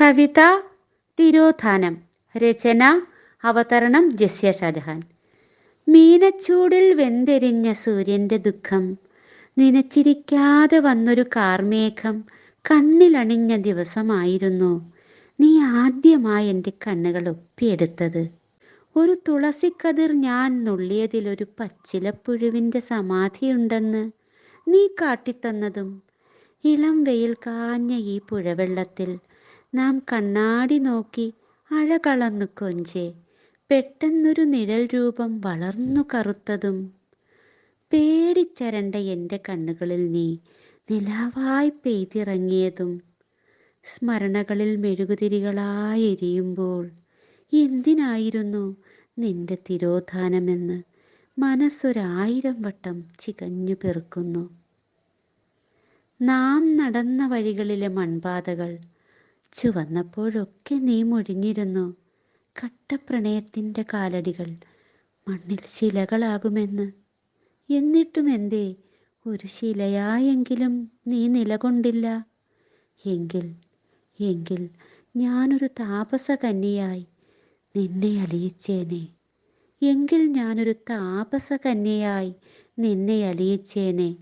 കവിത തിരോധാനം. രചന അവതരണം ജസ്യ ഷാജഹാൻ. മീനച്ചൂടിൽ വെന്തെരിഞ്ഞ സൂര്യന്റെ ദുഃഖം. നനച്ചിരിക്കാതെ വന്നൊരു കാർമേഘം കണ്ണിലണിഞ്ഞ ദിവസമായിരുന്നു. നീ ആദ്യമായി എന്റെ കണ്ണുകൾ ഒപ്പിയെടുത്തത്. ഒരു തുളസിക്കതിർ ഞാൻ നുള്ളിയതിലൊരു പച്ചിലപ്പുഴുവിന്റെ സമാധിയുണ്ടെന്ന് നീ കാട്ടിത്തന്നതും ഇളം വെയിൽ കാഞ്ഞ ഈ പുഴവെള്ളത്തിൽ നാം കണ്ണാടി നോക്കി അഴകളന്നു കൊഞ്ചേ. പെട്ടെന്നൊരു നിഴൽ രൂപം വളർന്നു കറുത്തതും. പേടിച്ചരണ്ട എന്റെ കണ്ണുകളിൽ നീ നിലാവായി പെയ്തിറങ്ങിയതും. സ്മരണകളിൽ മെഴുകുതിരികളായി എരിയുമ്പോൾ എന്തിനായിരുന്നു നിന്റെ തിരോധാനമെന്ന് മനസ്സൊരായിരം വട്ടം ചികഞ്ഞു പെറുക്കുന്നു. നാം നടന്ന വഴികളിലെ മൺപാതകൾ ചുവന്നപ്പോഴൊക്കെ നീ മുഴിഞ്ഞിരുന്നു. കട്ടപ്രണയത്തിന്റെ കാലടികൾ മണ്ണിൽ ശിലകളാകുമെന്ന്. എന്നിട്ടും എന്തേ ഒരു ശിലയായെങ്കിലും നീ നിലകൊണ്ടില്ല. എങ്കിൽ എങ്കിൽ ഞാനൊരു താപസകന്യയായി നിന്നെ അലിയിച്ചേനെ. എങ്കിൽ ഞാനൊരു താപസകന്യയായി നിന്നെ അലിയിച്ചേനെ.